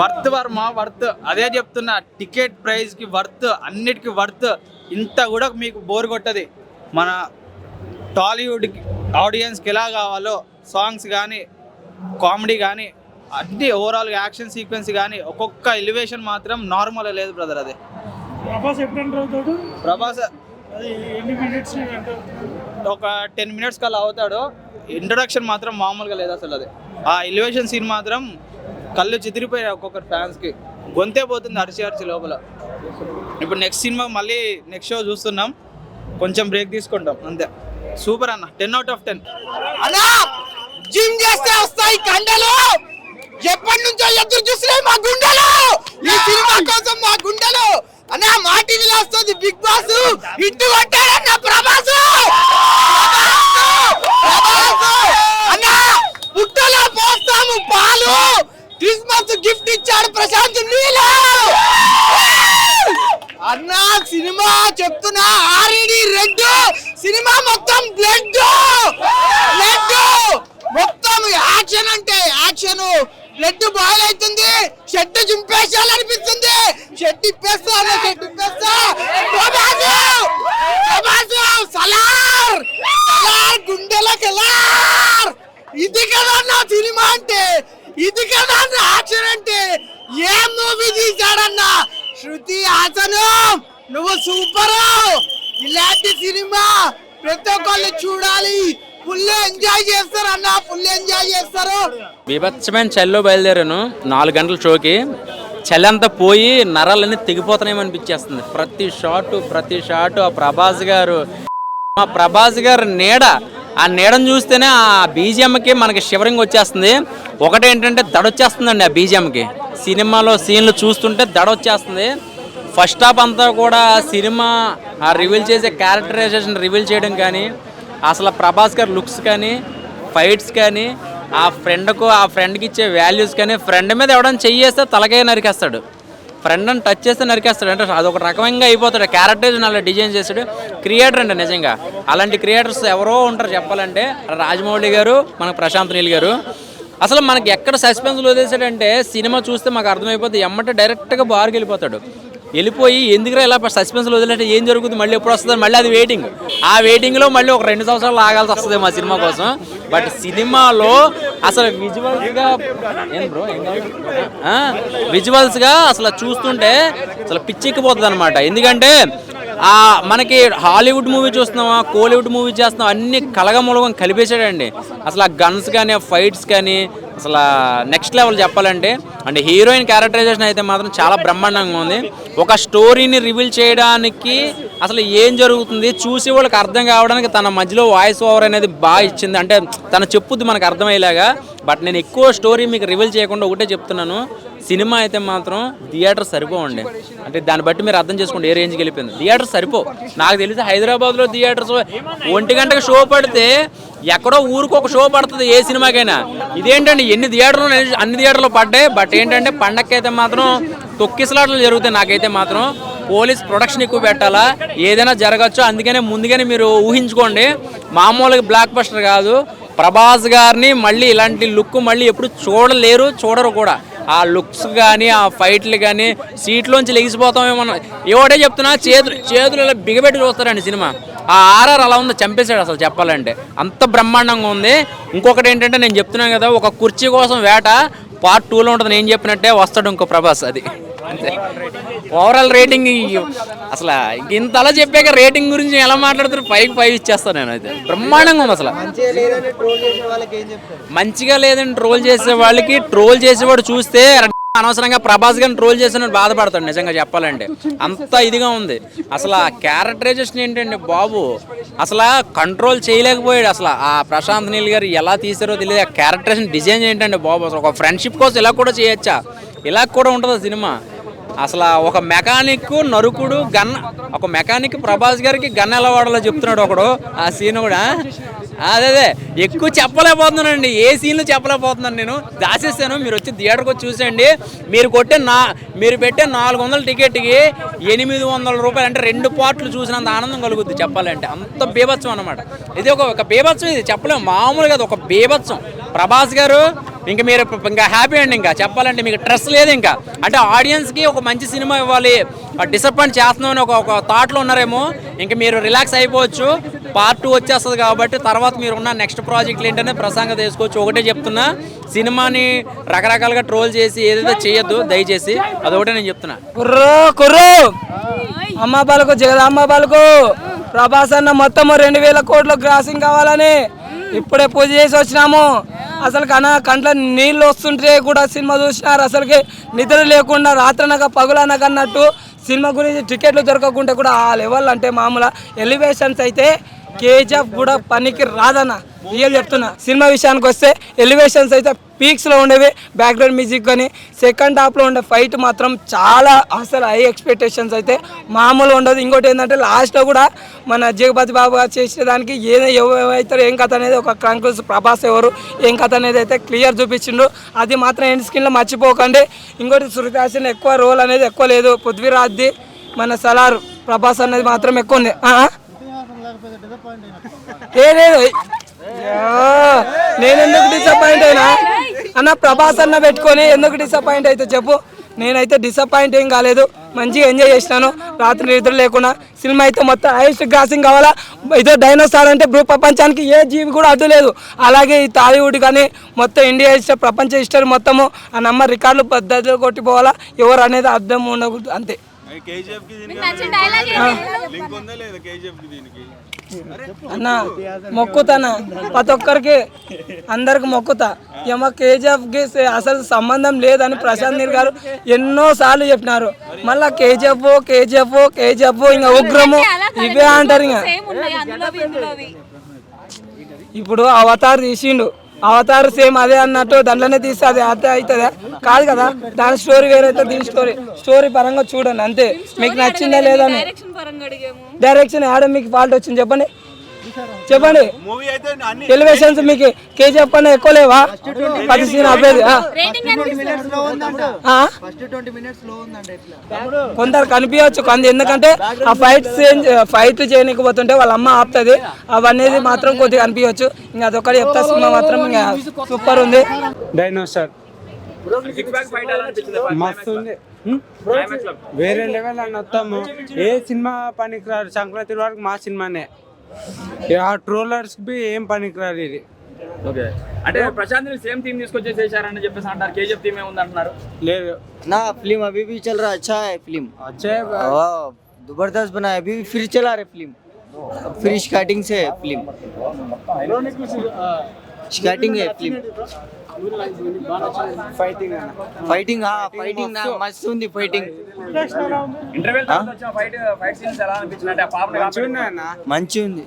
Worth Varma worth. అదే చెప్తున్నా ticket ప్రైస్కి వర్త్ అన్నిటికి వర్త్. ఇంత కూడా మీకు బోర్ కొట్టది. మన టాలీవుడ్ ఆడియన్స్కి ఎలా కావాలో సాంగ్స్ కానీ కామెడీ కానీ అన్ని ఓవరాల్ యాక్షన్ సీక్వెన్స్ కానీ ఒక్కొక్క ఎలివేషన్ మాత్రం నార్మల్ లేదు బ్రదర్ అది. ప్రభాస్ ప్రభాస్ ఒక టెన్ మినిట్స్ కల్లా అవుతాడు. ఇంట్రొడక్షన్ మాత్రం మామూలుగా లేదు అసలు అది. ఆ ఎలివేషన్ సీన్ మాత్రం కళ్ళు చెదిరిపోయాయి ఒక్కొక్కరు ఫ్యాన్స్కి గొంతే పోతుంది అరిచి అరిచి లోపల. ఇప్పుడు నెక్స్ట్ సినిమా మళ్ళీ నెక్స్ట్ షో చూస్తున్నాం. కొంచెం బ్రేక్ తీసుకుంటాం అంతే. సూపర్ అన్న టెన్ అవుట్ ఆఫ్ టెన్ అన్నా జిమ్ చేస్తే వస్తాయి కండలు. ఎప్పటి నుంచో ఎదురు చూస్తున్నాయి మా గుండెలు. ఈ సినిమా కోసం మా గుండెలు. అన్నా మా టీవీలో వస్తుంది బిగ్ బాస్. ఇంటి కొట్టాడన్న ప్రభా అన్నా పుట్టలో పోస్తాము పాలు వచ్చాడు ప్రశాంత్ అన్నా సినిమా చెప్తున్నా. R E D red cinema మొత్తం బ్లడ్ మొత్తం యాక్షన్ అంటే యాక్షన్ బ్లడ్ బాయిల్ అవుతుంది షెడ్ చింపేసాలనిపిస్తుంది షెడ్ ఇప్పేస్తా అన్న షెడ్ ఇప్పేస్తా ప్రభాసు! ప్రభాసు! సలార్ సలార్ గుండెలకు ఎలార్ ఇది కదా నా సినిమా అంటే ఇది కదా నా యాక్షన్ అంటే ఏం మూవీ తీశాడన్నా శృతి హాసను నువ్వు సూపర్ ఇలాంటి సినిమా ప్రతి ఒక్కళ్ళు చూడాలి ఫుల్ ఎంజాయ్ చేస్తారు అన్న ఫుల్ ఎంజాయ్ చేస్తారు. బీభత్సమైన చలిలో బయలుదేరాను. నాలుగు గంటల షోకి. చెల్లె అంతా పోయి నరాలన్నీ తెగిపోతున్నాయేమో అనిపించేస్తుంది. ప్రతి షాటు ప్రతి షాటు ఆ ప్రభాస్ గారు. మా ప్రభాస్ గారు నీడ. ఆ నీడను చూస్తేనే ఆ బీజిఎంకి మనకి షివరింగ్ వచ్చేస్తుంది. ఒకటి ఏంటంటే దడొచ్చేస్తుందండి ఆ బీజిఎంకి. సినిమాలో సీన్లు చూస్తుంటే దడ వచ్చేస్తుంది ఫస్ట్ హాఫ్ అంతా కూడా సినిమా ఆ రివీల్ చేసే క్యారెక్టరైజేషన్ రివీల్ చేయడం కానీ అసలు ప్రభాస్ గారి లుక్స్ కానీ ఫైట్స్ కానీ ఆ ఫ్రెండ్కు ఆ ఫ్రెండ్కి ఇచ్చే వాల్యూస్ కానీ ఫ్రెండ్ మీద ఎవడైనా చెయ్యేస్తే తలకాయ నరికేస్తాడు. ఫ్రెండ్ అని టచ్ చేస్తే నరికేస్తాడు. అంటే అదొక రకంగా అయిపోతాడు. క్యారెక్టర్స్ అలా డిజైన్ చేస్తాడు క్రియేటర్ అండి నిజంగా. అలాంటి క్రియేటర్స్ ఎవరో ఉంటారు చెప్పాలంటే. రాజమౌళి గారు మన ప్రశాంత్ నీల్ గారు. అసలు మనకి ఎక్కడ సస్పెన్స్ వదిలేసాడంటే సినిమా చూస్తే మాకు అర్థమైపోతుంది ఎమ్మటే డైరెక్ట్గా బార్కి వెళ్ళిపోతాడు. వెళ్ళిపోయి ఎందుకురా ఇలా సస్పెన్స్లో వదిలేస్తే ఏం జరుగుతుంది? మళ్ళీ ఎప్పుడు వస్తుంది మళ్ళీ అది వెయిటింగ్ ఆ వెయిటింగ్లో మళ్ళీ ఒక రెండు సంవత్సరాలు ఆగాల్సి వస్తుంది మా సినిమా కోసం. బట్ సినిమాలో అసలు విజువల్స్గా ఏం బ్రో విజువల్స్గా అసలు చూస్తుంటే అసలు పిచ్చెక్కిపోతుంది అనమాట ఎందుకంటే మనకి హాలీవుడ్ మూవీ చూస్తున్నామా కోలీవుడ్ మూవీ చేస్తున్నాం అన్ని కలగమూలగం కలిపేసాడండి అసలు ఆ గన్స్ కానీ ఆ ఫైట్స్ కానీ అసలు నెక్స్ట్ లెవెల్ చెప్పాలంటే అంటే హీరోయిన్ క్యారెక్టరైజేషన్ అయితే మాత్రం చాలా బ్రహ్మాండంగా ఉంది. ఒక స్టోరీని రివీల్ చేయడానికి అసలు ఏం జరుగుతుంది చూసి వాళ్ళకి అర్థం కావడానికి తన మధ్యలో వాయిస్ ఓవర్ అనేది బాగా ఇచ్చింది. అంటే తను చెప్పుద్ది మనకు అర్థమయ్యేలాగా. బట్ నేను ఎక్కువ స్టోరీ మీకు రివీల్ చేయకుండా ఒకటే చెప్తున్నాను. సినిమా అయితే మాత్రం థియేటర్ సరిపోవండి అంటే దాన్ని బట్టి మీరు అర్థం చేసుకోండి ఏ రేంజ్కి వెళ్ళిపోయింది. థియేటర్ సరిపో నాకు తెలిసి హైదరాబాద్లో థియేటర్స్ ఒంటి గంటకు షో పడితే ఎక్కడో ఊరికి ఒక షో పడుతుంది ఏ సినిమాకైనా. ఇదేంటండి ఎన్ని థియేటర్లు అన్ని థియేటర్లు పడ్డాయి. బట్ ఏంటంటే పండక్కైతే మాత్రం తొక్కిసలాటలు జరుగుతాయి నాకైతే మాత్రం. పోలీస్ ప్రొడక్షన్ ఎక్కువ పెట్టాలా ఏదైనా జరగచ్చు అందుకనే ముందుగానే మీరు ఊహించుకోండి. మామూలుగా బ్లాక్ బస్టర్ కాదు. ప్రభాస్ గారిని మళ్ళీ ఇలాంటి లుక్ మళ్ళీ ఎప్పుడు చూడలేరు చూడరు కూడా. ఆ లుక్స్ కానీ ఆ ఫైట్లు కానీ సీట్లోంచి లెగిసిపోతామేమో ఏవోటే చెప్తున్నా చేతులు చేతులు ఇలా బిగబెట్టి చూస్తారండి సినిమా. ఆ ఆర్ఆర్ అలా ఉందో చంపేశాడు అసలు చెప్పాలంటే. అంత బ్రహ్మాండంగా ఉంది. ఇంకొకటి ఏంటంటే నేను చెప్తున్నాను కదా ఒక కుర్చీ కోసం వేట పార్ట్ టూలో ఉంటుంది. నేను చెప్పినట్టే వస్తాడు ఇంకో ప్రభాస్ అది. ఓవరాల్ రేటింగ్ అసలు ఇంతలా చెప్పాక రేటింగ్ గురించి ఎలా మాట్లాడుతారు ఫైవ్ ఫైవ్ ఇచ్చేస్తాను నేను అయితే. బ్రహ్మాండంగా ఉంది అసలు. మంచిగా లేదని ట్రోల్ చేసే వాళ్ళకి ట్రోల్ చేసేవాడు చూస్తే అనవసరంగా ప్రభాస్ గారిని ట్రోల్ చేసిన బాధపడతాడు నిజంగా చెప్పాలంటే. అంత ఇదిగా ఉంది. అసలు ఆ క్యారెక్టరైజేషన్ ఏంటండి బాబు అసలు కంట్రోల్ చేయలేకపోయాడు అసలు. ఆ ప్రశాంత్ నీల్ గారు ఎలా తీసారో తెలియదు. ఆ క్యారెక్టరేషన్ డిజైన్ ఏంటండి బాబు అసలు ఒక ఫ్రెండ్షిప్ కోసం ఇలా కూడా చేయొచ్చా? ఇలా కూడా ఉంటుంది సినిమా? అసలు ఒక మెకానిక్ నరుకుడు గన్ ఒక మెకానిక్ ప్రభాస్ గారికి గన్ ఎలా వాడాలో చెప్తున్నాడు ఒకడు. ఆ సీన్ కూడా. అదే అదే. ఎక్కువ చెప్పలేకపోతున్నానండి. ఏ సీన్లు చెప్పలేకపోతున్నాను నేను. దాచేసాను మీరు వచ్చి థియేటర్కి వచ్చి చూసేయండి. మీరు కొట్టే నా మీరు పెట్టే నాలుగు వందల టికెట్కి ఎనిమిది వందల రూపాయలు అంటే రెండు పార్ట్లు చూసినంత ఆనందం కలుగుద్ది చెప్పాలంటే. అంత బీభత్సం అనమాట ఇది ఒక ఒక బీభత్సం ఇది. చెప్పలేము. మామూలుగా అది ఒక బీభత్సం. ప్రభాస్ గారు ఇంకా మీరు ఇంకా హ్యాపీ అండి ఇంకా. చెప్పాలంటే మీకు స్ట్రెస్ లేదు ఇంకా. అంటే ఆడియన్స్కి ఒక మంచి సినిమా ఇవ్వాలి. డిసప్పాయింట్ చేస్తున్నామని ఒక ఒక థాట్లో ఉన్నారేమో. ఇంకా మీరు రిలాక్స్ అయిపోవచ్చు. పార్ట్ టూ వచ్చేస్తుంది కాబట్టి తర్వాత మీరు ఉన్న నెక్స్ట్ ప్రాజెక్ట్లు ఏంటనే ప్రసంగం తీసుకోవచ్చు ఒకటే చెప్తున్నా. సినిమాని రకరకాలుగా ట్రోల్ చేసి ఏదైతే చేయొద్దు దయచేసి అదొకటే నేను చెప్తున్నా. కుర్రో కుర్రో! అమ్మ బాలకు జగదమ్మ బాలకు ప్రభాస్ అన్న మొత్తం రెండు వేల కోట్ల గ్రాసింగ్ కావాలని ఇప్పుడే పూజ చేసి వచ్చినాము. అసలు కన కంట్లో నీళ్ళు వస్తుంటే కూడా సినిమా చూసినారు. అసలుకి నిద్ర లేకుండా రాత్రనక పగులనక అన్నట్టు సినిమా గురించి టికెట్లు దొరకకుండా కూడా ఆ లెవెల్ అంటే మామూలు ఎలివేషన్స్ అయితే కేజీఎఫ్ కూడా పనికి రాదన్న. రియల్ చెప్తున్నా. సినిమా విషయానికి వస్తే ఎలివేషన్స్ అయితే పీక్స్లో ఉండేవి బ్యాక్గ్రౌండ్ మ్యూజిక్ కానీ. సెకండ్ హాఫ్లో ఉండే ఫైట్ మాత్రం చాలా అసలు హై ఎక్స్పెక్టేషన్స్ అయితే మామూలు ఉండదు. ఇంకోటి ఏంటంటే లాస్ట్లో కూడా మన జగపతి బాబు గారు దానికి ఏదో ఎవరైతారు ఏం కథ అనేది ఒక కంక్లూజ్ ప్రభాస్ ఎవరు ఏం కథ అనేది అయితే క్లియర్ చూపించిండు అది మాత్రం ఎండ్ స్క్రీన్లో మర్చిపోకండి. ఇంకోటి శృతిహాసన్ ఎక్కువ రోల్ అనేది ఎక్కువ లేదు. పృథ్వీరాజ్ది మన సలార్ ప్రభాస్ అనేది మాత్రం ఎక్కువ ఉంది. ఏ లేదు. నేను ఎందుకు డిసప్పాయింట్ అయినా? అన్న ప్రభాస్ అన్న పెట్టుకొని ఎందుకు డిసప్పాయింట్ అయితే చెప్పు. నేనైతే డిసప్పాయింట్ ఏం కాలేదు. మంచిగా ఎంజాయ్ చేసినాను. రాత్రి నిద్ర లేకుండా సినిమా అయితే మొత్తం హైయెస్ట్ గ్రాసింగ్ కావాలా? ఇదో డైనోసార్ అంటే భూ ప్రపంచానికి ఏ జీవి కూడా అడ్డు లేదు. అలాగే ఈ టాలీవుడ్ కానీ మొత్తం ఇండియా హిస్టరీ ప్రపంచ హిస్టరీ మొత్తము ఆ నమ్మ రికార్డులు పద్ధతిలో కొట్టిపోవాలా? ఎవరు అనేది అర్థం ఉండకూడదు. అంతే. కేజీఎఫ్కి దీనికి నచ్చిన డైలాగ్ లింక్ ఉందా? లేదా. కేజీఎఫ్కి దీనికి? అన్న మొక్కుతానా? ప్రతి ఒక్కరికి అందరికి మొక్కుతా. ఏమో కేజీఎఫ్కి సే- అసలు సంబంధం లేదని ప్రశాంత్ నీల్ గారు ఎన్నో సార్లు చెప్పినారు. మళ్ళా కేజీఎఫ్ కేజీఎఫ్ కేజీఎఫ్ ఇంకా ఉగ్రము ఇవే అంటారు ఇంకా. ఇప్పుడు అవతార్ తీసిండు. అవతార్ సేమ్ అదే అన్నట్టు దాంట్లోనే తీస్తే అది అదే అవుతుందా? కాదు కదా దాని స్టోరీ వేరైతే దీని స్టోరీ స్టోరీ పరంగా చూడండి అంతే. మీకు నచ్చిందా లేదా డైరెక్షన్ ఆడ మీకు ఫాల్ట్ వచ్చింది చెప్పండి. చెప్పండి. మూవీ అయితే అన్ని ఎలివేషన్స్ మీకు కేజీఎఫ్ కన్నా ఎక్కువ లేవా? పది సీన్ అవ్వేది? కొందరు కనిపించవచ్చు. కొంత ఎందుకంటే ఆ ఫైట్ ఫైట్ చేయలేకపోతుంటే వాళ్ళ అమ్మ ఆపుతుంది. అవన్నీ మాత్రం కొద్దిగా కనిపించవచ్చు ఇంకా అదొకటి చెప్తా. సినిమా మాత్రం ఇంకా సూపర్ ఉంది. డైనోసార్ మస్తు ఉంది. హ్మ్? వేరే లెవెల్ అని వస్తాము. ఏ సినిమా పనికిరారు సంక్రాంతి వరకు మా సినిమానే. ఆ ట్రోలర్స్ కి ఏం పనికిరారు ఇది ఓకే అంటే ప్రశాంత్ సేమ్ థీమ్ తీసుకొచ్చి చేశారని చెప్పేసి అంటారు కేజీఎఫ్ థీమ్ ఏముంది అంటున్నారు లేదు ना फिल्म अभी भी चल रहा अच्छा है फिल्म వచ్చే वाह, जबरदस्त बना है अभी भी फिर चला रहे फिल्म फिर स्टार्टिंग से है फिल्म स्टार्टिंग है फिल्म fighting fighting fighting మస్తు ఉంది ఫైటింగ్ మంచి ఉంది